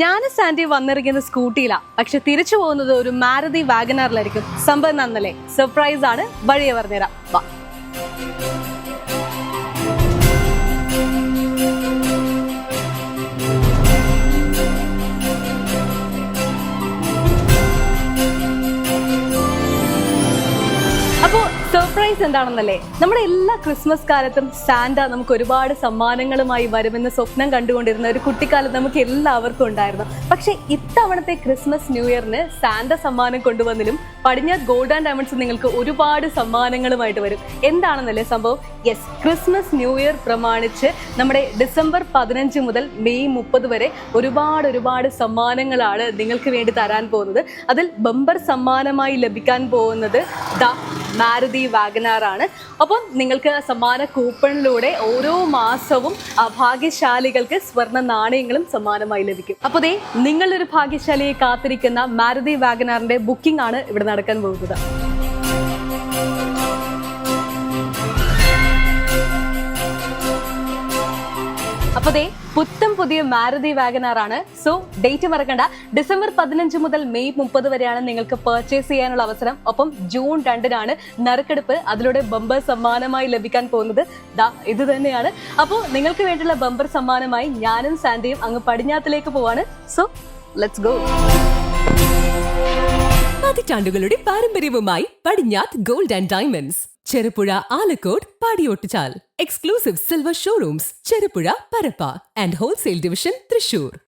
ഞാൻ സാൻഡി വന്നിരിക്കുന്ന സ്കൂട്ടിയിലാ. പക്ഷെ തിരിച്ചു പോകുന്നത് ഒരു മാരുതി വാഗനാറിലായിരിക്കും. സംഭവം നന്നല്ലേ സർപ്രൈസ് ആണ്. വഴിയെ പറഞ്ഞുതരാം. വാ. സർപ്രൈസ് എന്താണെന്നല്ലേ? നമ്മുടെ എല്ലാ ക്രിസ്മസ് കാലത്തും സാന്റ നമുക്ക് ഒരുപാട് സമ്മാനങ്ങളുമായി വരുമെന്ന് സ്വപ്നം കണ്ടുകൊണ്ടിരുന്ന ഒരു കുട്ടിക്കാലം നമുക്ക് എല്ലാവർക്കും ഉണ്ടായിരുന്നു. പക്ഷേ ഇത്തവണത്തെ ക്രിസ്മസ് ന്യൂ ഇയറിന് സാന്റ സമ്മാനം കൊണ്ടുവന്നതിലും പടിഞ്ഞാറ് ഗോൾഡ് ആൻഡ് ഡയമണ്ട്സ് നിങ്ങൾക്ക് ഒരുപാട് സമ്മാനങ്ങളുമായിട്ട് വരും. എന്താണെന്നല്ലേ സംഭവം? യെസ് ക്രിസ്മസ് ന്യൂ ഇയർ പ്രമാണിച്ച് നമ്മുടെ ഡിസംബർ പതിനഞ്ച് മുതൽ മെയ് മുപ്പത് വരെ ഒരുപാട് ഒരുപാട് സമ്മാനങ്ങളാണ് നിങ്ങൾക്ക് വേണ്ടി തരാൻ പോകുന്നത്. അതിൽ ബമ്പർ സമ്മാനമായി ലഭിക്കാൻ പോകുന്നത് ദ മാരുതി വാഗനാർ ആണ് അപ്പം നിങ്ങൾക്ക് സമ്മാന കൂപ്പണിലൂടെ ഓരോ മാസവും ഭാഗ്യശാലികൾക്ക് സ്വർണ നാണയങ്ങളും സമ്മാനമായി ലഭിക്കും. അപ്പോൾ ദേ നിങ്ങളൊരു ഭാഗ്യശാലിയെ കാത്തിരിക്കുന്ന മാരുതി വാഗനാറിന്റെ ബുക്കിംഗ് ആണ് ഇവിടെ നടക്കാൻ പോകുന്നത്. അപ്പൊ ദേ പുത്തം പുതിയ മാരുതി വാഗനാർ ആണ്. സോ ഡേറ്റ് മറക്കണ്ട. ഡിസംബർ പതിനഞ്ച് മുതൽ മെയ് മുപ്പത് വരെയാണ് നിങ്ങൾക്ക് പർച്ചേസ് ചെയ്യാനുള്ള അവസരം. ഒപ്പം ജൂൺ രണ്ടിനാണ് നറുക്കെടുപ്പ്. അതിലൂടെ ബമ്പർ സമ്മാനമായി ലഭിക്കാൻ പോകുന്നത്. ദാ ഇത് തന്നെയാണ്. അപ്പോൾ നിങ്ങൾക്ക് വേണ്ടിയുള്ള ബമ്പർ സമ്മാനമായി ഞാനും സാൻഡിയും അങ്ങ് പടിഞ്ഞാത്തിലേക്ക് പോവാണ്. സോ ലെറ്റ്സ് ഗോ പതിറ്റാണ്ടുകളുടെ പാരമ്പര്യവുമായി Padinjath gold and diamonds. Cherupuzha Alakode Padiyottuchal exclusive silver showrooms Cherupuzha Parappa and wholesale division Thrissur.